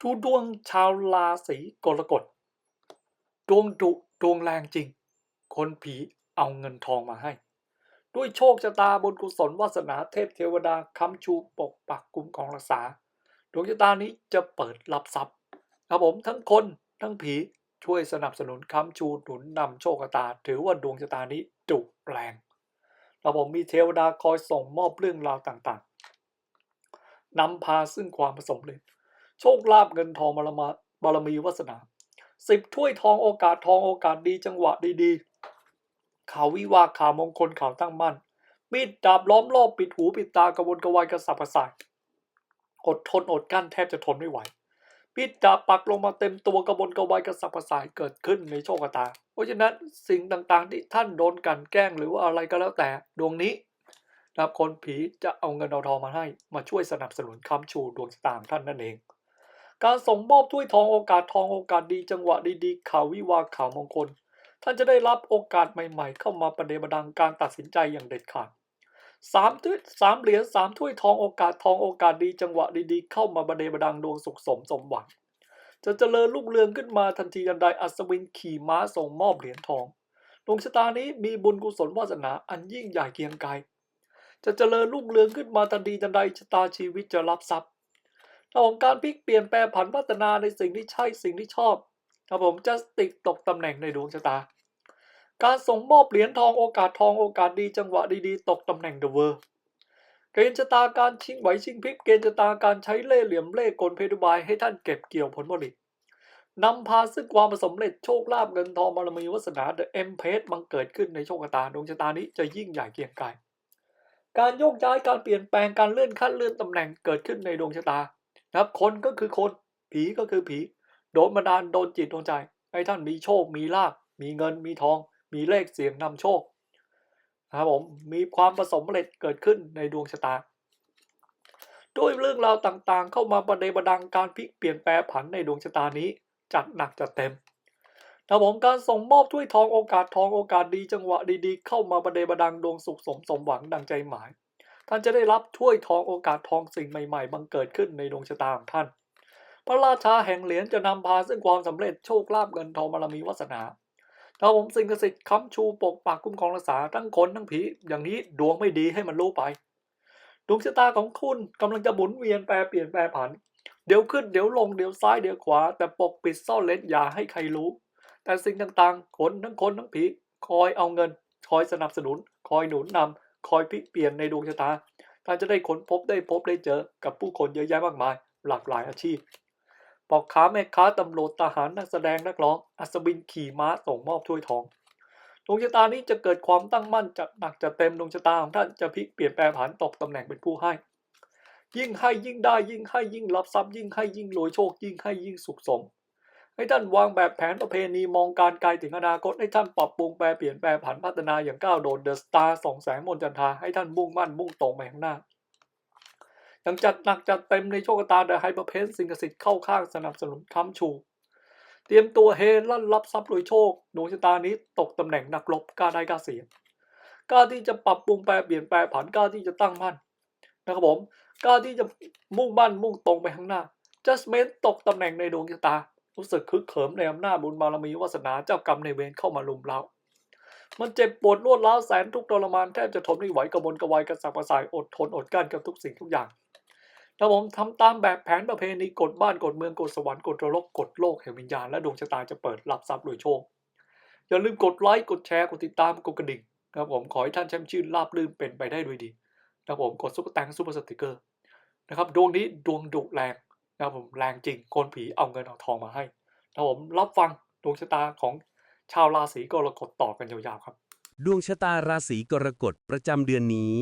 ดูดวงชาวราศีกรกฎดวงดุดวงแรงจริง คนผีเอาเงินทองมาให้ ด้วยโชคชะตาบนกุศลวาสนาเทพเทวดาค้ำชูปกปักกุมของรักษา ดวงชะตานี้จะเปิดรับทรัพย์ครับผมทั้งคนทั้งผีช่วยสนับสนุนค้ำชูหนุนนำโชคชะตา ถือว่าดวงชะตานี้ดุแรงครับผมมีเทวดาคอยส่งมอบเรื่องราวต่างๆนำพาซึ่งความผสมเลย โชคลาภเงินทองบารมาบารมีวาสนาสิบถ้วยทองโอกาสทองโอกาสดีจังหวะดีๆ ข่าววิวาข่าวมงคลข่าวตั้งมั่น มีดดาบล้อมรอบปิดหูปิดตากระวนกระวายกระสับกระส่ายอดทนอดกั้นแทบจะทนไม่ไหวมีดดาบปักลงมาเต็มตัวกระวนกระวายกระสับกระส่ายเกิดขึ้นในโชคชะตา เพราะฉะนั้นสิ่งต่างๆ ที่ท่านโดนกันแกล้งหรือว่าอะไรก็แล้วแต่ดวงนี้นับคนผีจะเอาเงินเอาทองมาให้มาช่วยสนับสนุนค้ำชูดวงชะตาของท่านนั่นเอง การส่งมอบถ้วยทองโอกาสทองโอกาสดีจังหวะดีๆข่าววิวาข่าวมงคล ท่านจะได้รับโอกาสใหม่ๆ เข้ามาประเดประดังการตัดสินใจอย่างเด็ดขาดสามถ้วยสามเหรียญสามถ้วยทองโอกาสทองโอกาสดีจังหวะดีๆ เข้ามาประเดประดังดวงสุขสมสมหวังจะเจริญรุ่งเรืองขึ้นมาทันทีทันใดอัศวินขี่ม้าส่งมอบเหรียญทองดวงชะตานี้มีบุญกุศลวาสนาอันยิ่งใหญ่เกียงไกรจะเจริญรุ่งเรืองขึ้นมาทันทีทันใดชะตาชีวิตจะรับทรัพย์ ของการพลิกเปลี่ยนแปลงผันพัฒนาในสิ่งที่ใช่สิ่งที่ชอบครับผมจะติดตกตำแหน่งในดวงชะตา การส่งมอบเหรียญทองโอกาสทองโอกาสดีจังหวะดีๆ ตกตำแหน่งเดอะเวอร์เกณฑ์ชะตาการชิงไหวชิงพลิบเกณฑ์ชะตาการใช้เล่ห์เหลี่ยมเล่ห์กลเพดุบายให้ท่านเก็บเกี่ยวผลผลิตนำพาซึ่งความสำเร็จโชคลาภเงินทองบารมีวาสนาเดอะเอ็มเพสบังเกิดขึ้นในโชคชะตาดวงชะตานี้จะยิ่งใหญ่เกียงไกรการโยกย้ายการเปลี่ยนแปลงการเลื่อนขั้นเลื่อนตำแหน่งเกิดขึ้นในดวงชะตา นะครับ คนก็คือคน ผีก็คือผี โดนบันดาลโดนจิตโดนใจ ให้ท่านมีโชค มีลาภมีเงิน มีทอง มีเลขเสียงนำโชคนะครับผม มีความผสมเร็จเกิดขึ้นในดวงชะตา ด้วยเรื่องราวต่างๆ เข้ามาประเดประดังการพลิกเปลี่ยนแปลงผันในดวงชะตานี้จัดหนักจัดเต็มนะผมการส่งมอบถ้วยทองโอกาสทองโอกาสดีจังหวะดีๆ เข้ามาประเดประดังดวงสุขสมสมหวังดังใจหมาย ท่านจะได้รับถ้วยทองโอกาสทองสิ่งใหม่ๆ บังเกิดขึ้นในดวงชะตาของท่าน พระราชาแห่งเหรียญจะนำพาซึ่งความสำเร็จโชคลาภเงินทองบารมีวาสนาถ้าผมสิ่งศักดิ์สิทธิ์ค้ำชูปกปักคุ้มครองรักษาทั้งคนทั้งผี อย่างนี้ดวงไม่ดีให้มันรู้ไป ดวงชะตาของคุณกำลังจะหมุนเวียนแปรเปลี่ยนแปรผัน เดี๋ยวขึ้นเดี๋ยวลงเดี๋ยวซ้ายเดี๋ยวขวา แต่ปกปิดซ่อนเล้นอย่าให้ใครรู้ แต่สิ่งต่างๆคนทั้งคนทั้งผี คอยเอาเงิน คอยสนับสนุน คอยหนุนนำ คอยพลิกเปลี่ยนในดวงชะตาท่านจะได้ค้นพบได้พบได้เจอกับผู้คนเยอะแยะมากมาย หลากหลายอาชีพปอกค้าแม่ค้าตำรวจทหารนักแสดงนักร้อง อัศวินขี่ม้าส่งมอบถ้วยทองดวงชะตานี้จะเกิดความตั้งมั่นจัดหนักจะเต็มดวงชะตาของท่านจะพลิกเปลี่ยนแปลงผันตกตำแหน่งเป็นผู้ให้ ยิ่งให้ยิ่งได้ยิ่งให้ยิ่งรับทรัพย์ยิ่งให้ยิ่งรวยโชคยิ่งให้ยิ่งสุขสม ให้ท่านวางแบบแผนประเพณีมองการไกลถึงอนาคตให้ท่านปรับปรุงแปลเปลี่ยนแปลผันพัฒนาอย่างก้าวโดดเดอะสตาร์สองแสงมนจันทาให้ท่านมุ่งมั่นมุ่งตรงไปข้างหน้ายังจัดหนักจัดเต็มในโชคชะตาเดอะไฮเปอร์เพนสิงศักดิ์สิทธิ์เข้าข้างสนับสนุนค้ำชู เตรียมตัวเฮลั่นรับทรัพย์รวยโชคดวงชะตานี้ตกตำแหน่งนักรบกล้าได้กล้าเสียกล้าที่จะปรับปรุงแปลเปลี่ยนแปลผันกล้าที่จะตั้งมั่นนะครับผมกล้าที่จะมุ่งมั่นมุ่งตรงไปข้างหน้า judgment ตกตำแหน่งในดวงชะตา รู้สึกคึกเขิมในอำนาจบุญบารมีวาสนาเจ้ากรรมในเวรเข้ามาลุมเรา มันเจ็บปวดรวดร้าวแสนทุกทรมานแทบจะทนไม่ไหวกระบวนกระวายกระสับกระส่ายอดทนอดกลั้นกับทุกสิ่งทุกอย่างถ้าผมทำตามแบบแผนประเพณีกฎบ้านกฎเมืองกฎสวรรค์กฎนรกกฎโลกแห่งวิญญาณและดวงชะตาจะเปิดรับทรัพย์รวยโชค อย่าลืมกดไลค์กดแชร์กดติดตามกดกระดิ่งนะครับผมขอให้ท่านแช่มชื่นราบรื่นเป็นไปได้ด้วยดีนะครับผมกดซุปเปอร์แตงซุปเปอร์สติกเกอร์นะครับดวงนี้ดวงดุแรง นะครับผมแรงจริงโกนผีเอาเงินเอาทองมาให้นะครับผมรับฟังดวงชะตาของชาวราศีกรกฎต่อกันยาวๆครับ ดวงชะตาราศีกรกฎประจำเดือนนี้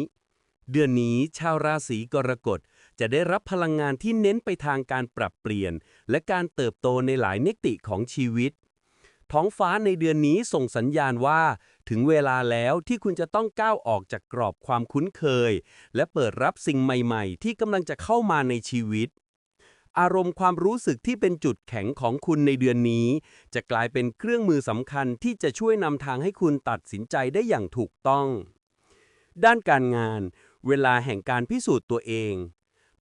เดือนนี้ชาวราศีกรกฎจะได้รับพลังงานที่เน้นไปทางการปรับเปลี่ยน และการเติบโตในหลายมิติของชีวิต ท้องฟ้าในเดือนนี้ส่งสัญญาณว่า ถึงเวลาแล้วที่คุณจะต้องก้าวออกจากกรอบความคุ้นเคย และเปิดรับสิ่งใหม่ ๆ ที่กำลังจะเข้ามาในชีวิต อารมณ์ความรู้สึกที่เป็นจุดแข็งของคุณในเดือนนี้ จะกลายเป็นเครื่องมือสำคัญที่จะช่วยนำทางให้คุณตัดสินใจได้อย่างถูกต้อง ด้านการงาน เวลาแห่งการพิสูจน์ตัวเอง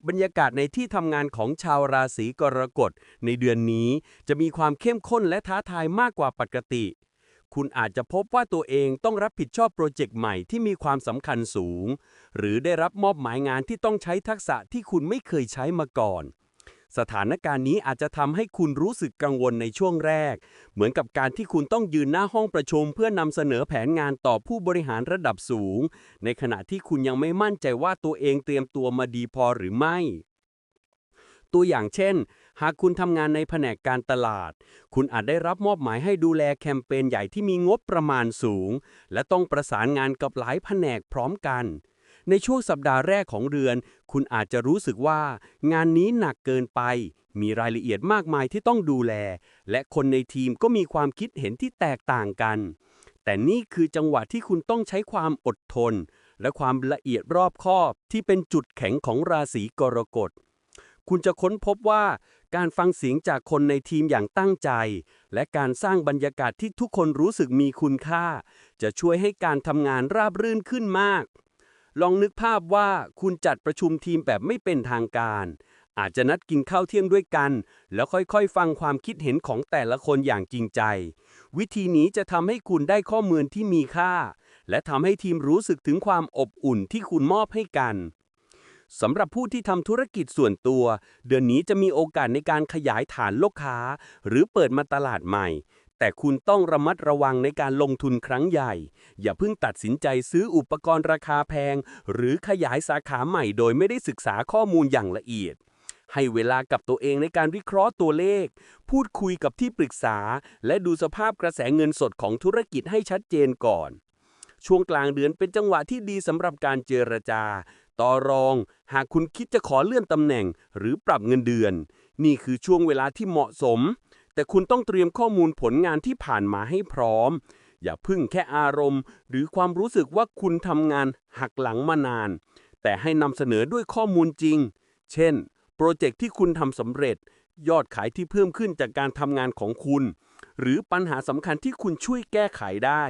บรรยากาศในที่ทำงานของชาวราศีกรกฎในเดือนนี้จะมีความเข้มข้นและท้าทายมากกว่าปกติ คุณอาจจะพบว่าตัวเองต้องรับผิดชอบโปรเจกต์ใหม่ที่มีความสำคัญสูง หรือได้รับมอบหมายงานที่ต้องใช้ทักษะที่คุณไม่เคยใช้มาก่อน สถานการณ์นี้อาจจะทำให้คุณรู้สึกกังวลในช่วงแรก เหมือนกับการที่คุณต้องยืนหน้าห้องประชุม เพื่อนำเสนอแผนงานต่อผู้บริหารระดับสูง ในขณะที่คุณยังไม่มั่นใจว่าตัวเองเตรียมตัวมาดีพอหรือไม่ ตัวอย่างเช่น หากคุณทำงานในแผนกการตลาด คุณอาจได้รับมอบหมายให้ดูแลแคมเปญใหญ่ที่มีงบประมาณสูง และต้องประสานงานกับหลายแผนกพร้อมกัน ในช่วงสัปดาห์แรกของเดือน คุณอาจจะรู้สึกว่า งานนี้หนักเกินไป มีรายละเอียดมากมายที่ต้องดูแล และคนในทีมก็มีความคิดเห็นที่แตกต่างกัน แต่นี่คือจังหวะที่คุณต้องใช้ความอดทน และความละเอียดรอบคอบที่เป็นจุดแข็งของราศีกรกฎคุณจะค้นพบว่าการฟังเสียงจากคนในทีมอย่างตั้งใจ และการสร้างบรรยากาศที่ทุกคนรู้สึกมีคุณค่า จะช่วยให้การทำงานราบรื่นขึ้นมาก ลองนึกภาพว่าคุณจัดประชุมทีมแบบไม่เป็นทางการ อาจจะนัดกินข้าวเที่ยงด้วยกัน แล้วค่อยๆ ฟังความคิดเห็นของแต่ละคนอย่างจริงใจ วิธีนี้จะทำให้คุณได้ข้อมูลที่มีค่า และทำให้ทีมรู้สึกถึงความอบอุ่นที่คุณมอบให้กันสำหรับผู้ที่ทำธุรกิจส่วนตัว เดือนนี้จะมีโอกาสในการขยายฐานลูกค้า หรือเปิดมาตลาดใหม่ แต่คุณต้องระมัดระวังในการลงทุนครั้งใหญ่ อย่าเพิ่งตัดสินใจซื้ออุปกรณ์ราคาแพง หรือขยายสาขาใหม่โดยไม่ได้ศึกษาข้อมูลอย่างละเอียด ให้เวลากับตัวเองในการวิเคราะห์ตัวเลข พูดคุยกับที่ปรึกษา และดูสภาพกระแสเงินสดของธุรกิจให้ชัดเจนก่อน ช่วงกลางเดือนเป็นจังหวะที่ดีสำหรับการเจรจา ต่อรอง หากคุณคิดจะขอเลื่อนตำแหน่ง หรือปรับเงินเดือน นี่คือช่วงเวลาที่เหมาะสม แต่คุณต้องเตรียมข้อมูลผลงานที่ผ่านมาให้พร้อม อย่าพึ่งแค่อารมณ์ หรือความรู้สึกว่าคุณทำงานหักหลังมานาน แต่ให้นำเสนอด้วยข้อมูลจริง เช่น โปรเจกต์ที่คุณทำสำเร็จ ยอดขายที่เพิ่มขึ้นจากการทำงานของคุณ หรือปัญหาสำคัญที่คุณช่วยแก้ไขได้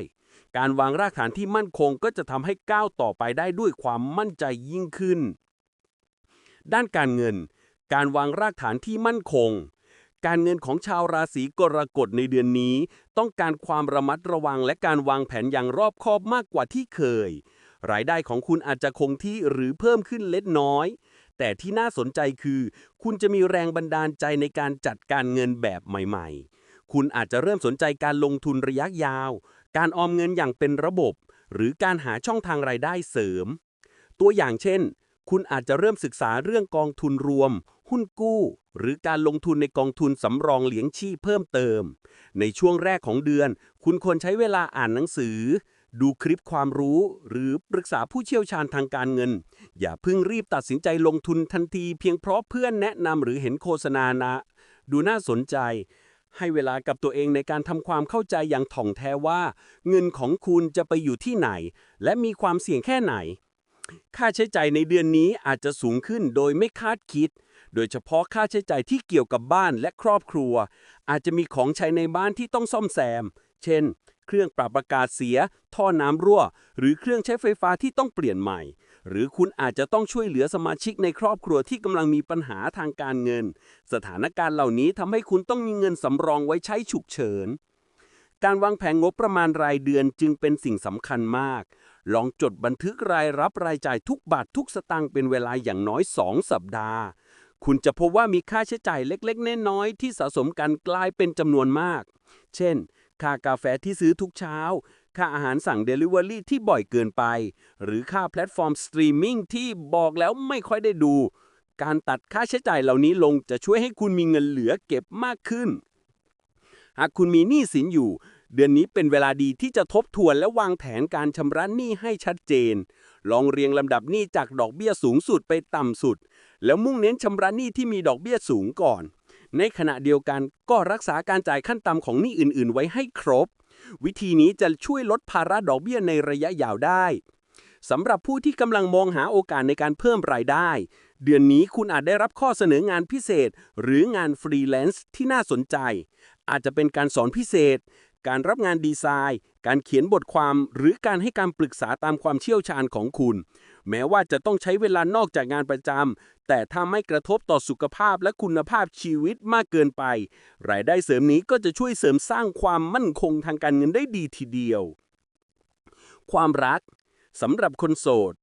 การวางรากฐานที่มั่นคงก็จะทำให้ก้าวต่อไปได้ด้วยความมั่นใจยิ่งขึ้น ด้านการเงิน การวางรากฐานที่มั่นคง การเงินของชาวราศีกรกฎในเดือนนี้ ต้องการความระมัดระวังและการวางแผนอย่างรอบคอบมากกว่าที่เคย รายได้ของคุณอาจจะคงที่หรือเพิ่มขึ้นเล็กน้อย แต่ที่น่าสนใจคือ คุณจะมีแรงบันดาลใจในการจัดการเงินแบบใหม่ๆ คุณอาจจะเริ่มสนใจการลงทุนระยะยาว การออมเงินอย่างเป็นระบบ หรือการหาช่องทางรายได้เสริม ตัวอย่างเช่น คุณอาจจะเริ่มศึกษาเรื่องกองทุนรวม หุ้นกู้ หรือการลงทุนในกองทุนสำรองเลี้ยงชีพเพิ่มเติม ในช่วงแรกของเดือน คุณควรใช้เวลาอ่านหนังสือ ดูคลิปความรู้ หรือปรึกษาผู้เชี่ยวชาญทางการเงิน อย่าเพิ่งรีบตัดสินใจลงทุนทันที เพียงเพราะเพื่อนแนะนำหรือเห็นโฆษณานะ ดูน่าสนใจให้เวลากับตัวเองในการทำความเข้าใจอย่างถ่องแท้ว่า เงินของคุณจะไปอยู่ที่ไหน และมีความเสี่ยงแค่ไหน ค่าใช้จ่ายในเดือนนี้อาจจะสูงขึ้นโดยไม่คาดคิด โดยเฉพาะค่าใช้จ่ายที่เกี่ยวกับบ้านและครอบครัว อาจจะมีของใช้ในบ้านที่ต้องซ่อมแซม เช่น เครื่องปรับอากาศเสีย ท่อน้ำรั่ว หรือเครื่องใช้ไฟฟ้าที่ต้องเปลี่ยนใหม่ หรือคุณอาจจะต้องช่วยเหลือสมาชิกในครอบครัวที่กำลังมีปัญหาทางการเงิน สถานการณ์เหล่านี้ทำให้คุณต้องมีเงินสำรองไว้ใช้ฉุกเฉินการวางแผนงบประมาณรายเดือนจึงเป็นสิ่งสำคัญมาก ลองจดบันทึกรายรับรายจ่ายทุกบาททุกสตางค์เป็นเวลาอย่างน้อย 2 สัปดาห์ คุณจะพบว่ามีค่าใช้จ่ายเล็กๆน้อยๆที่สะสมกันกลายเป็นจำนวนมาก เช่น ค่ากาแฟที่ซื้อทุกเช้า ค่าอาหารสั่ง Delivery ที่บ่อยเกินไป หรือค่าแพลตฟอร์มสตรีมมิ่งที่บอกแล้วไม่ค่อยได้ดู การตัดค่าใช้จ่ายเหล่านี้ลงจะช่วยให้คุณมีเงินเหลือเก็บมากขึ้น หากคุณมีหนี้สินอยู่ เดือนนี้เป็นเวลาดีที่จะทบทวนและวางแผนการชำระหนี้ให้ชัดเจน ลองเรียงลำดับหนี้จากดอกเบี้ยสูงสุดไปต่ำสุด แล้วมุ่งเน้นชำระหนี้ที่มีดอกเบี้ยสูงก่อน ในขณะเดียวกันก็รักษาการจ่ายขั้นต่ำของหนี้อื่น ๆ ไว้ให้ครบ วิธีนี้จะช่วยลดภาระดอกเบี้ยในระยะยาวได้สำหรับผู้ที่กำลังมองหาโอกาสในการเพิ่มรายได้ เดือนนี้คุณอาจได้รับข้อเสนองานพิเศษ หรืองานฟรีแลนซ์ที่น่าสนใจ อาจจะเป็นการสอนพิเศษ การรับงานดีไซน์ การเขียนบทความ หรือการให้การปรึกษาตามความเชี่ยวชาญของคุณ แม้ว่าจะต้องใช้เวลานอกจากงานประจำ แต่ถ้าไม่กระทบต่อสุขภาพและคุณภาพชีวิตมากเกินไป รายได้เสริมนี้ก็จะช่วยเสริมสร้างความมั่นคงทางการเงินได้ดีทีเดียว ความรักสำหรับคนโสด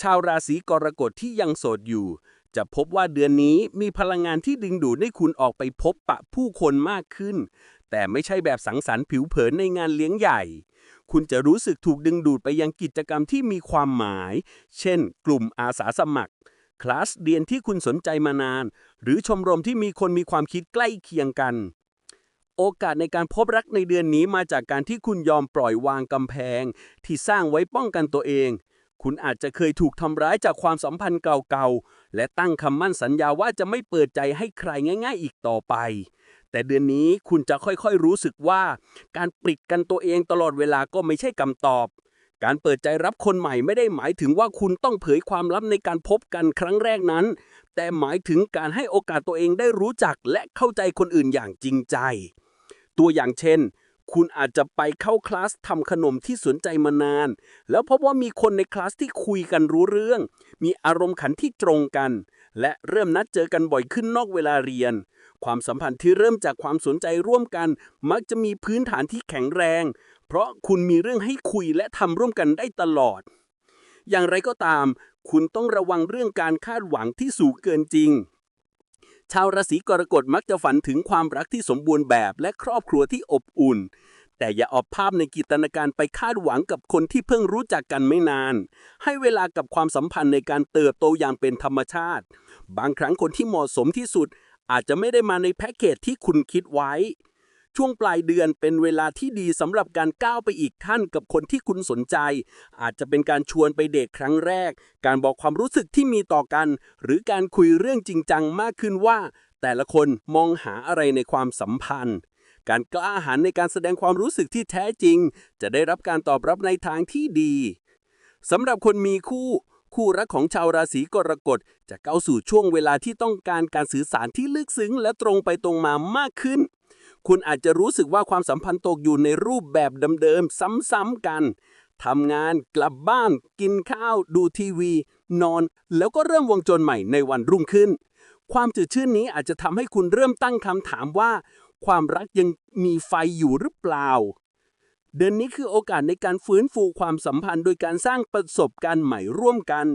ชาวราศีกรกฎที่ยังโสดอยู่ จะพบว่าเดือนนี้มีพลังงานที่ดึงดูดให้คุณออกไปพบปะผู้คนมากขึ้น แต่ไม่ใช่แบบสังสรรค์ผิวเผินในงานเลี้ยงใหญ่ คุณจะรู้สึกถูกดึงดูดไปยังกิจกรรมที่มีความหมาย เช่น กลุ่มอาสาสมัคร คลาสเรียนที่คุณสนใจมานาน หรือชมรมที่มีคนมีความคิดใกล้เคียงกัน โอกาสในการพบรักในเดือนนี้มาจากการที่คุณยอมปล่อยวางกำแพง ที่สร้างไว้ป้องกันตัวเอง คุณอาจจะเคยถูกทำร้ายจากความสัมพันธ์เก่าๆ และตั้งคำมั่นสัญญาว่าจะไม่เปิดใจให้ใครง่าย ๆ อีกต่อไป แต่เดือนนี้คุณจะค่อยๆรู้สึกว่า การปิดกันตัวเองตลอดเวลาก็ไม่ใช่คำตอบ การเปิดใจรับคนใหม่ไม่ได้หมายถึงว่าคุณต้องเผยความลับในการพบกันครั้งแรกนั้น แต่หมายถึงการให้โอกาสตัวเองได้รู้จักและเข้าใจคนอื่นอย่างจริงใจ ตัวอย่างเช่นคุณอาจจะไปเข้าคลาสทำขนมที่สนใจมานาน แล้วพบว่ามีคนในคลาสที่คุยกันรู้เรื่อง มีอารมณ์ขันที่ตรงกัน และเริ่มนัดเจอกันบ่อยขึ้นนอกเวลาเรียน ความสัมพันธ์ที่เริ่มจากความสนใจร่วมกัน มักจะมีพื้นฐานที่แข็งแรง เพราะคุณมีเรื่องให้คุยและทำร่วมกันได้ตลอด อย่างไรก็ตาม คุณต้องระวังเรื่องการคาดหวังที่สูงเกินจริง ชาวราศีกรกฎมักจะฝันถึงความรักที่สมบูรณ์แบบและครอบครัวที่อบอุ่น แต่อย่าเอาภาพในกิจนาการไปคาดหวังกับคนที่เพิ่งรู้จักกันไม่นาน ให้เวลากับความสัมพันธ์ในการเติบโตอย่างเป็นธรรมชาติ บางครั้งคนที่เหมาะสมที่สุด อาจจะไม่ได้มาในแพ็กเกจที่คุณคิดไว้ ช่วงปลายเดือนเป็นเวลาที่ดีสำหรับการก้าวไปอีกขั้นกับคนที่คุณสนใจ อาจจะเป็นการชวนไปเดทครั้งแรก การบอกความรู้สึกที่มีต่อกัน หรือการคุยเรื่องจริงจังมากขึ้นว่า แต่ละคนมองหาอะไรในความสัมพันธ์ การกล้าหาญในการแสดงความรู้สึกที่แท้จริง จะได้รับการตอบรับในทางที่ดีสำหรับคนมีคู่ คู่รักของชาวราศีกรกฎจะเข้าสู่ช่วงเวลาที่ต้องการการสื่อสารที่ลึกซึ้งและตรงไปตรงมามากขึ้น คุณอาจจะรู้สึกว่าความสัมพันธ์ตกอยู่ในรูปแบบเดิมๆซ้ำๆกันทำงานกลับบ้าน กินข้าว ดูทีวี นอน แล้วก็เริ่มวงจรใหม่ในวันรุ่งขึ้น ความจืดชืดนี้อาจจะทำให้คุณเริ่มตั้งคำถามว่า ความรักยังมีไฟอยู่หรือเปล่า เดือนนี้คือโอกาสในการฟื้นฟูความสัมพันธ์ โดยการสร้างประสบการณ์ใหม่ร่วมกัน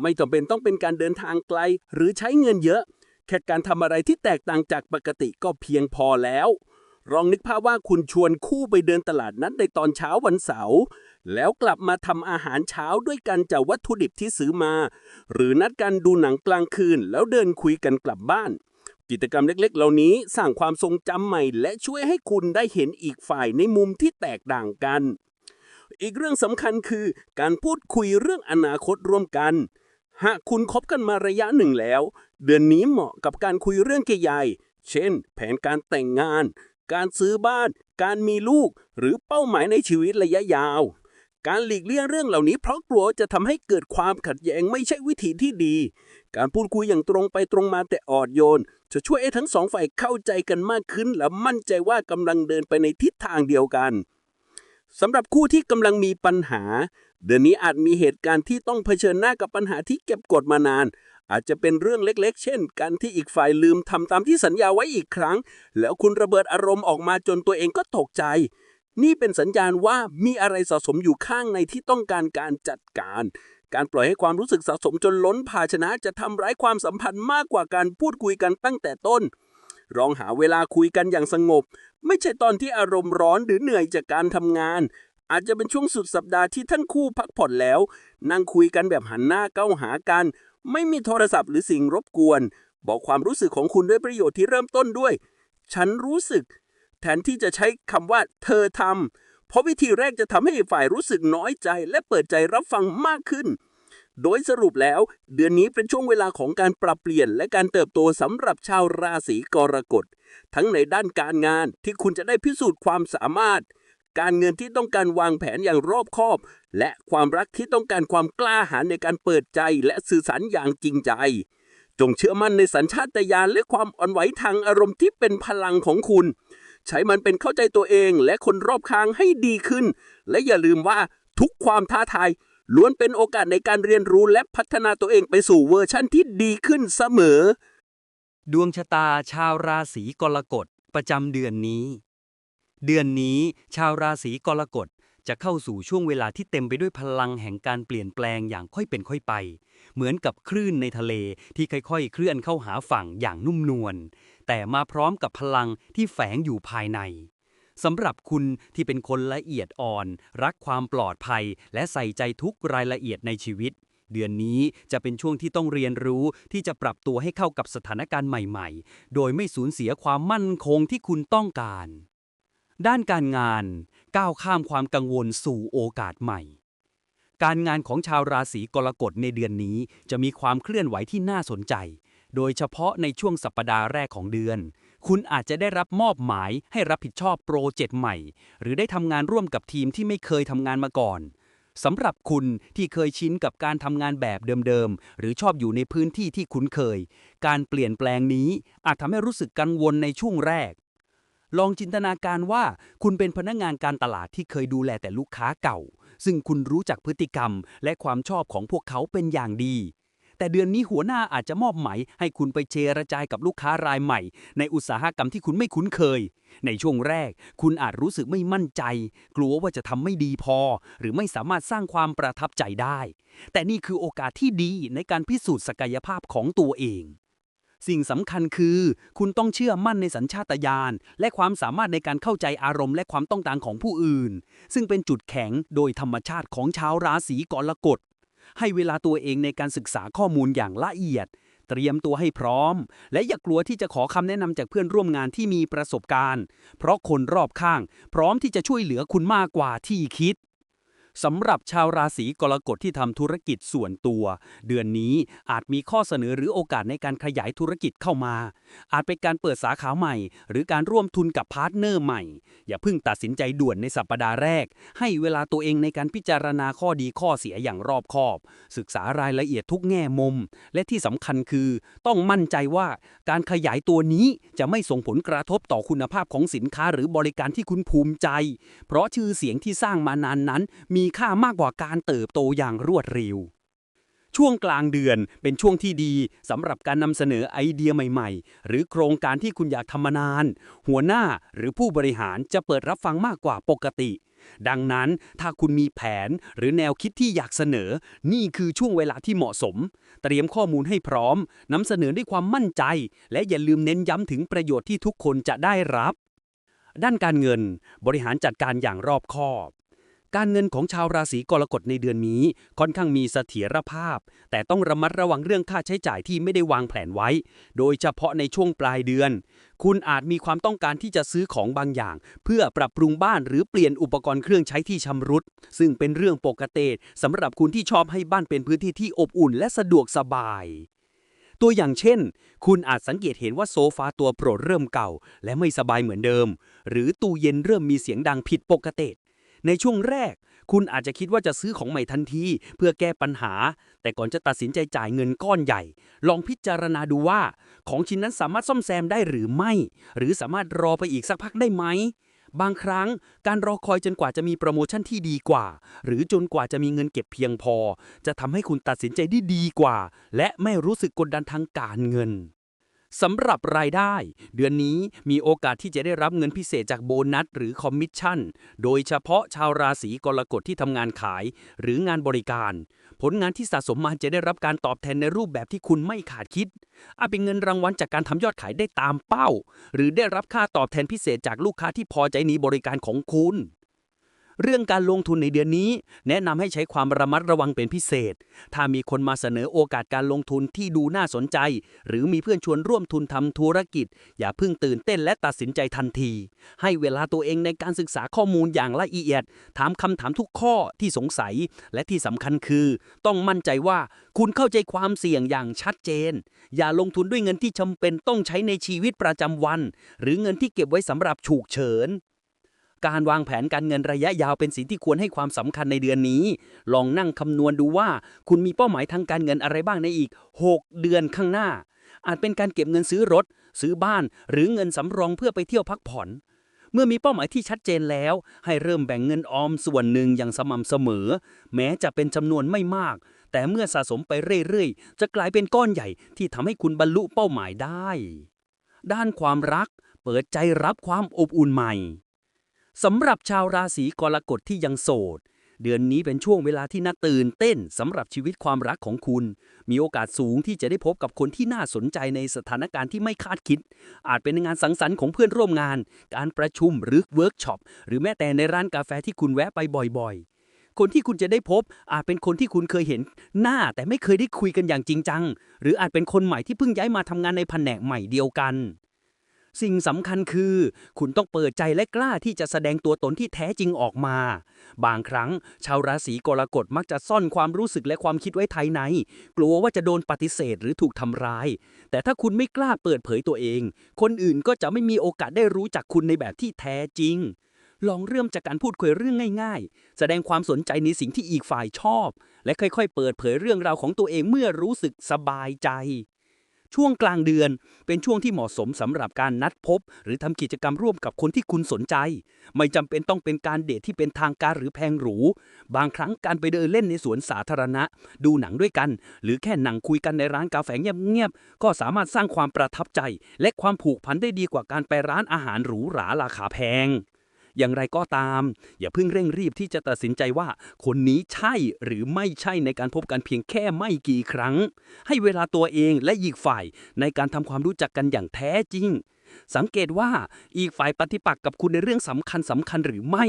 ไม่จำเป็นต้องเป็นการเดินทางไกล หรือใช้เงินเยอะ แค่การทำอะไรที่แตกต่างจากปกติก็เพียงพอแล้วลองนึกภาพว่าคุณชวนคู่ไปเดินตลาดนัดในตอนเช้าวันเสาร์แล้วกลับมาทำอาหารเช้าด้วยกันจากวัตถุดิบที่ซื้อมา หรือนัดกันดูหนังกลางคืนแล้วเดินคุยกันกลับบ้าน กิจกรรมเล็กๆ เหล่านี้สร้างความทรงจำใหม่ และช่วยให้คุณได้เห็นอีกฝ่ายในมุมที่แตกต่างกัน อีกเรื่องสำคัญคือ การพูดคุยเรื่องอนาคตร่วมกัน หากคุณคบกันมาระยะหนึ่งแล้ว เดือนนี้เหมาะกับการคุยเรื่องใหญ่ๆเช่น แผนการแต่งงาน การซื้อบ้าน การมีลูก หรือเป้าหมายในชีวิตระยะยาว การหลีกเลี่ยงเรื่องเหล่านี้เพราะกลัวจะทำให้เกิดความขัดแย้งไม่ใช่วิธีที่ดี การพูดคุยอย่างตรงไปตรงมาแต่ออนโยน จะช่วยให้ทั้งสองฝ่ายเข้าใจกันมากขึ้น และมั่นใจว่ากำลังเดินไปในทิศทางเดียวกันสำหรับคู่ที่กำลังมีปัญหา เดือนนี้อาจมีเหตุการณ์ที่ต้องเผชิญหน้ากับปัญหาที่เก็บกดมานาน อาจจะเป็นเรื่องเล็กๆ เช่น การที่อีกฝ่ายลืมทำตามที่สัญญาไว้อีกครั้ง แล้วคุณระเบิดอารมณ์ออกมาจนตัวเองก็ตกใจ นี่เป็นสัญญาณว่ามีอะไรสะสมอยู่ข้างในที่ต้องการการจัดการ การปล่อยให้ความรู้สึกสะสมจนล้นภาชนะจะทำร้ายความสัมพันธ์มากกว่าการพูดคุยกันตั้งแต่ต้นลองหาเวลาคุยกันอย่างสงบ ไม่ใช่ตอนที่อารมณ์ร้อนหรือเหนื่อยจากการทำงาน อาจจะเป็นช่วงสุดสัปดาห์ที่ทั้งคู่พักผ่อนแล้ว นั่งคุยกันแบบหันหน้าเข้าหากัน ไม่มีโทรศัพท์หรือสิ่งรบกวน บอกความรู้สึกของคุณด้วยประโยชน์ที่เริ่มต้นด้วย ฉันรู้สึก แทนที่จะใช้คำว่า เธอทำ เพราะวิธีแรกจะทำให้อีกฝ่ายรู้สึกน้อยใจและเปิดใจรับฟังมากขึ้น โดยสรุปแล้ว เดือนนี้เป็นช่วงเวลาของการปรับเปลี่ยนและการเติบโตสำหรับชาวราศีกรกฎ ทั้งในด้านการงานที่คุณจะได้พิสูจน์ความสามารถ การเงินที่ต้องการวางแผนอย่างรอบคอบ และความรักที่ต้องการความกล้าหาญในการเปิดใจและสื่อสารอย่างจริงใจ จงเชื่อมั่นในสัญชาตญาณและความอ่อนไหวทางอารมณ์ที่เป็นพลังของคุณ ใช้มันเป็นเข้าใจตัวเองและคนรอบข้างให้ดีขึ้น และอย่าลืมว่าทุกความท้าทายล้วนเป็นโอกาสในการเรียนรู้และพัฒนาตัวเองไปสู่เวอร์ชั่นที่ดีขึ้นเสมอ ดวงชะตาชาวราศีกรกฎประจำเดือนนี้ เดือนนี้ชาวราศีกรกฎจะเข้าสู่ช่วงเวลาที่เต็มไปด้วยพลังแห่งการเปลี่ยนแปลงอย่างค่อยเป็นค่อยไป เหมือนกับคลื่นในทะเลที่ค่อยๆ เคลื่อนเข้าหาฝั่งอย่างนุ่มนวล แต่มาพร้อมกับพลังที่แฝงอยู่ภายในสำหรับคุณที่เป็นคนละเอียดอ่อน รักความปลอดภัย และใส่ใจทุกรายละเอียดในชีวิต เดือนนี้จะเป็นช่วงที่ต้องเรียนรู้ที่จะปรับตัวให้เข้ากับสถานการณ์ใหม่ๆ โดยไม่สูญเสียความมั่นคงที่คุณต้องการ ด้านการงาน ก้าวข้ามความกังวลสู่โอกาสใหม่ การงานของชาวราศีกรกฎในเดือนนี้จะมีความเคลื่อนไหวที่น่าสนใจ โดยเฉพาะในช่วงสัปดาห์แรกของเดือน คุณอาจจะได้รับมอบหมายให้รับผิดชอบโปรเจกต์ใหม่ หรือได้ทำงานร่วมกับทีมที่ไม่เคยทำงานมาก่อนสำหรับคุณที่เคยชินกับการทำงานแบบเดิมๆ หรือชอบอยู่ในพื้นที่ที่คุ้นเคย การเปลี่ยนแปลงนี้อาจทำให้รู้สึกกังวลในช่วงแรก ลองจินตนาการว่าคุณเป็นพนักงานการตลาดที่เคยดูแลแต่ลูกค้าเก่า ซึ่งคุณรู้จักพฤติกรรมและความชอบของพวกเขาเป็นอย่างดี แต่เดือนนี้หัวหน้าอาจจะมอบหมายให้คุณไปเจรจายกับลูกค้ารายใหม่ ในอุตสาหกรรมที่คุณไม่คุ้นเคย ในช่วงแรก คุณอาจรู้สึกไม่มั่นใจ กลัวว่าจะทำไม่ดีพอ หรือไม่สามารถสร้างความประทับใจได้ แต่นี่คือโอกาสที่ดีในการพิสูจน์ศักยภาพของตัวเอง สิ่งสำคัญคือ คุณต้องเชื่อมั่นในสัญชาตญาณและความสามารถในการเข้าใจอารมณ์และความต้องการของผู้อื่น ซึ่งเป็นจุดแข็งโดยธรรมชาติของชาวราศีกรกฎ ให้เวลาตัวเองในการศึกษาข้อมูลอย่างละเอียด เตรียมตัวให้พร้อม และอย่ากลัวที่จะขอคำแนะนำจากเพื่อนร่วมงานที่มีประสบการณ์ เพราะคนรอบข้าง พร้อมที่จะช่วยเหลือคุณมากกว่าที่คิด สำหรับชาวราศีกรกฎที่ทำธุรกิจส่วนตัว เดือนนี้อาจมีข้อเสนอหรือโอกาสในการขยายธุรกิจเข้ามา อาจเป็นการเปิดสาขาใหม่ หรือการร่วมทุนกับพาร์ทเนอร์ใหม่ อย่าเพิ่งตัดสินใจด่วนในสัปดาห์แรก ให้เวลาตัวเองในการพิจารณาข้อดีข้อเสียอย่างรอบคอบ ศึกษารายละเอียดทุกแง่มุม และที่สำคัญคือ ต้องมั่นใจว่าการขยายตัวนี้จะไม่ส่งผลกระทบต่อคุณภาพของสินค้าหรือบริการที่คุณภูมิใจ เพราะชื่อเสียงที่สร้างมานานนั้นมีีค่ามากกว่าการเติบโตอย่างรวดเร็ว ช่วงกลางเดือนเป็นช่วงที่ดีสำหรับการนำเสนอไอเดียใหม่ ๆ หรือโครงการที่คุณอยากทำมานาน หัวหน้าหรือผู้บริหารจะเปิดรับฟังมากกว่าปกติ ดังนั้นถ้าคุณมีแผนหรือแนวคิดที่อยากเสนอ นี่คือช่วงเวลาที่เหมาะสม เตรียมข้อมูลให้พร้อมนำเสนอด้วยความมั่นใจ และอย่าลืมเน้นย้ำถึงประโยชน์ที่ทุกคนจะได้รับด้านการเงินบริหารจัดการอย่างรอบคอบ การเงินของชาวราศีกรกฎในเดือนนี้ค่อนข้างมีเสถียรภาพ แต่ต้องระมัดระวังเรื่องค่าใช้จ่ายที่ไม่ได้วางแผนไว้ โดยเฉพาะในช่วงปลายเดือน คุณอาจมีความต้องการที่จะซื้อของบางอย่าง เพื่อปรับปรุงบ้านหรือเปลี่ยนอุปกรณ์เครื่องใช้ที่ชำรุด ซึ่งเป็นเรื่องปกติสำหรับคุณที่ชอบให้บ้านเป็นพื้นที่ที่อบอุ่นและสะดวกสบายตัวอย่างเช่น คุณอาจสังเกตเห็นว่าโซฟาตัวโปรดเริ่มเก่า และไม่สบายเหมือนเดิม หรือตู้เย็นเริ่มมีเสียงดังผิดปกติ ในช่วงแรก คุณอาจจะคิดว่าจะซื้อของใหม่ทันที เพื่อแก้ปัญหา แต่ก่อนจะตัดสินใจจ่ายเงินก้อนใหญ่ ลองพิจารณาดูว่า ของชิ้นนั้นสามารถซ่อมแซมได้หรือไม่ หรือสามารถรอไปอีกสักพักได้ไหมบางครั้งการรอคอยจนกว่าจะมีโปรโมชั่นที่ดีกว่า หรือจนกว่าจะมีเงินเก็บเพียงพอ จะทำให้คุณตัดสินใจได้ดีกว่า และไม่รู้สึกกดดันทางการเงิน สำหรับรายได้ เดือนนี้มีโอกาสที่จะได้รับเงินพิเศษจากโบนัสหรือคอมมิชชั่น โดยเฉพาะชาวราศีกรกฎที่ทำงานขาย หรืองานบริการ ผลงานที่สะสมมาจะได้รับการตอบแทนในรูปแบบที่คุณไม่ขาดคิด อาจเป็นเงินรางวัลจากการทำยอดขายได้ตามเป้า หรือได้รับค่าตอบแทนพิเศษจากลูกค้าที่พอใจในบริการของคุณ เรื่องการลงทุนในเดือนนี้ แนะนำให้ใช้ความระมัดระวังเป็นพิเศษ ถ้ามีคนมาเสนอโอกาสการลงทุนที่ดูน่าสนใจ หรือมีเพื่อนชวนร่วมทุนทำธุรกิจ อย่าเพิ่งตื่นเต้นและตัดสินใจทันที ให้เวลาตัวเองในการศึกษาข้อมูลอย่างละเอียด ถามคำถามทุกข้อที่สงสัย และที่สำคัญคือ ต้องมั่นใจว่าคุณเข้าใจความเสี่ยงอย่างชัดเจน อย่าลงทุนด้วยเงินที่จำเป็นต้องใช้ในชีวิตประจำวัน หรือเงินที่เก็บไว้สำหรับฉุกเฉิน การวางแผนการเงินระยะยาวเป็นสิ่งที่ควรให้ความสำคัญในเดือนนี้ ลองนั่งคำนวณดูว่า คุณมีเป้าหมายทางการเงินอะไรบ้างในอีก 6 เดือนข้างหน้า อาจเป็นการเก็บเงินซื้อรถ ซื้อบ้าน หรือเงินสำรองเพื่อไปเที่ยวพักผ่อน เมื่อมีเป้าหมายที่ชัดเจนแล้ว ให้เริ่มแบ่งเงินออมส่วนหนึ่งอย่างสม่ำเสมอ แม้จะเป็นจำนวนไม่มาก แต่เมื่อสะสมไปเรื่อยๆ จะกลายเป็นก้อนใหญ่ที่ทำให้คุณบรรลุเป้าหมายได้ ด้านความรัก เปิดใจรับความอบอุ่นใหม่ สำหรับชาวราศีกรกฎที่ยังโสด เดือนนี้เป็นช่วงเวลาที่น่าตื่นเต้นสำหรับชีวิตความรักของคุณ มีโอกาสสูงที่จะได้พบกับคนที่น่าสนใจในสถานการณ์ที่ไม่คาดคิด อาจเป็นในงานสังสรรค์ของเพื่อนร่วมงาน การประชุมหรือเวิร์กช็อปหรือแม้แต่ในร้านกาแฟที่คุณแวะไปบ่อยๆ คนที่คุณจะได้พบ อาจเป็นคนที่คุณเคยเห็นหน้าแต่ไม่เคยได้คุยกันอย่างจริงจัง หรืออาจเป็นคนใหม่ที่เพิ่งย้ายมาทำงานในแผนกใหม่เดียวกัน สิ่งสำคัญคือ คุณต้องเปิดใจและกล้าที่จะแสดงตัวตนที่แท้จริงออกมา บางครั้ง ชาวราศีกรกฎมักจะซ่อนความรู้สึกและความคิดไว้ภายใน กลัวว่าจะโดนปฏิเสธหรือถูกทำร้าย แต่ถ้าคุณไม่กล้าเปิดเผยตัวเอง คนอื่นก็จะไม่มีโอกาสได้รู้จักคุณในแบบที่แท้จริงลองเริ่มจากการพูดคุยเรื่องง่ายๆ แสดงความสนใจในสิ่งที่อีกฝ่ายชอบ และค่อยๆ เปิดเผยเรื่องราวของตัวเองเมื่อรู้สึกสบายใจ ช่วงกลางเดือน เป็นช่วงที่เหมาะสมสำหรับการนัดพบ หรือทำกิจกรรมร่วมกับคนที่คุณสนใจ ไม่จำเป็นต้องเป็นการเดทที่เป็นทางการหรือแพงหรู บางครั้งการไปเดินเล่นในสวนสาธารณะ ดูหนังด้วยกัน หรือแค่นั่งคุยกันในร้านกาแฟเงียบๆก็สามารถสร้างความประทับใจ และความผูกพันได้ดีกว่าการไปร้านอาหารหรูหราราคาแพง อย่างไรก็ตาม อย่าเพิ่งเร่งรีบที่จะตัดสินใจว่า คนนี้ใช่หรือไม่ใช่ในการพบกันเพียงแค่ไม่กี่ครั้ง ให้เวลาตัวเองและอีกฝ่ายในการทำความรู้จักกันอย่างแท้จริง สังเกตว่าอีกฝ่ายปฏิปักษ์กับคุณในเรื่องสำคัญสำคัญหรือไม่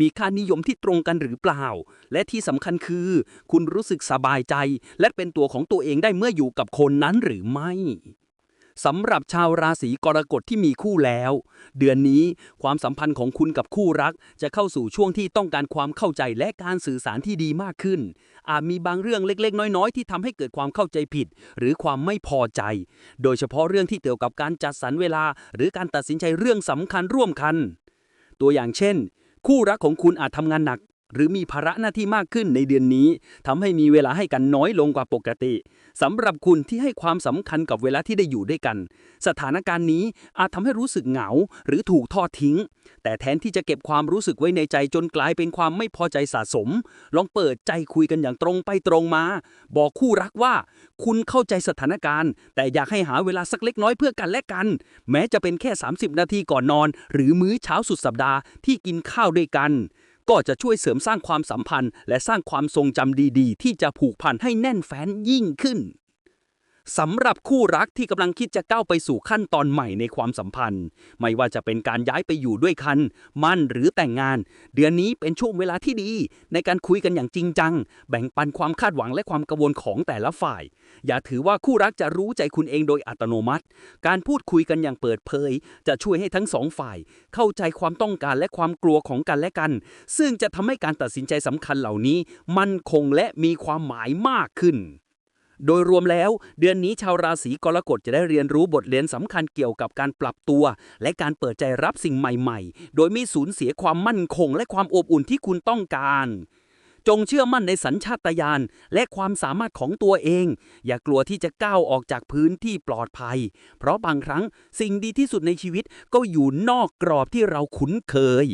มีค่านิยมที่ตรงกันหรือเปล่า และที่สำคัญคือ คุณรู้สึกสบายใจ และเป็นตัวของตัวเองได้เมื่ออยู่กับคนนั้นหรือไม่ สำหรับชาวราศีกรกฎที่มีคู่แล้ว เดือนนี้ความสัมพันธ์ของคุณกับคู่รัก จะเข้าสู่ช่วงที่ต้องการความเข้าใจและการสื่อสารที่ดีมากขึ้น อาจมีบางเรื่องเล็กๆ น้อยๆ ที่ทำให้เกิดความเข้าใจผิด หรือความไม่พอใจ โดยเฉพาะเรื่องที่เกี่ยวกับการจัดสรรเวลา หรือการตัดสินใจเรื่องสำคัญร่วมกัน ตัวอย่างเช่น คู่รักของคุณอาจทำงานหนัก หรือมีภาระหน้าที่มากขึ้นในเดือนนี้ทำให้มีเวลาให้กันน้อยลงกว่าปกติสำหรับคุณที่ให้ความสำคัญกับเวลาที่ได้อยู่ด้วยกัน สถานการณ์นี้อาจทำให้รู้สึกเหงา หรือถูกทอดทิ้ง แต่แทนที่จะเก็บความรู้สึกไว้ในใจจนกลายเป็นความไม่พอใจสะสม ลองเปิดใจคุยกันอย่างตรงไปตรงมา บอกคู่รักว่า คุณเข้าใจสถานการณ์ แต่อยากให้หาเวลาสักเล็กน้อยเพื่อกันและกัน แม้จะเป็นแค่ 30 นาทีก่อนนอน หรือมื้อเช้าสุดสัปดาห์ที่กินข้าวด้วยกัน ก็จะช่วยเสริมสร้างความสัมพันธ์ และสร้างความทรงจำดีๆ ที่จะผูกพันให้แน่นแฟ้นยิ่งขึ้น สำหรับคู่รักที่กำลังคิดจะก้าวไปสู่ขั้นตอนใหม่ในความสัมพันธ์ ไม่ว่าจะเป็นการย้ายไปอยู่ด้วยกัน มั่นหรือแต่งงาน เดือนนี้เป็นช่วงเวลาที่ดี ในการคุยกันอย่างจริงจัง แบ่งปันความคาดหวังและความกังวลของแต่ละฝ่าย อย่าถือว่าคู่รักจะรู้ใจคุณเองโดยอัตโนมัติ การพูดคุยกันอย่างเปิดเผย จะช่วยให้ทั้งสองฝ่าย เข้าใจความต้องการและความกลัวของกันและกัน ซึ่งจะทำให้การตัดสินใจสำคัญเหล่านี้ มั่นคงและมีความหมายมากขึ้น โดยรวมแล้ว เดือนนี้ชาวราศีกรกฎจะได้เรียนรู้บทเรียนสำคัญเกี่ยวกับการปรับตัว และการเปิดใจรับสิ่งใหม่ๆ โดยไม่สูญเสียความมั่นคง และความอบอุ่นที่คุณต้องการ จงเชื่อมั่นในสัญชาตญาณและความสามารถของตัวเอง อย่ากลัวที่จะก้าวออกจากพื้นที่ปลอดภัย เพราะบางครั้งสิ่งดีที่สุดในชีวิตก็อยู่นอกกรอบที่เราคุ้นเคย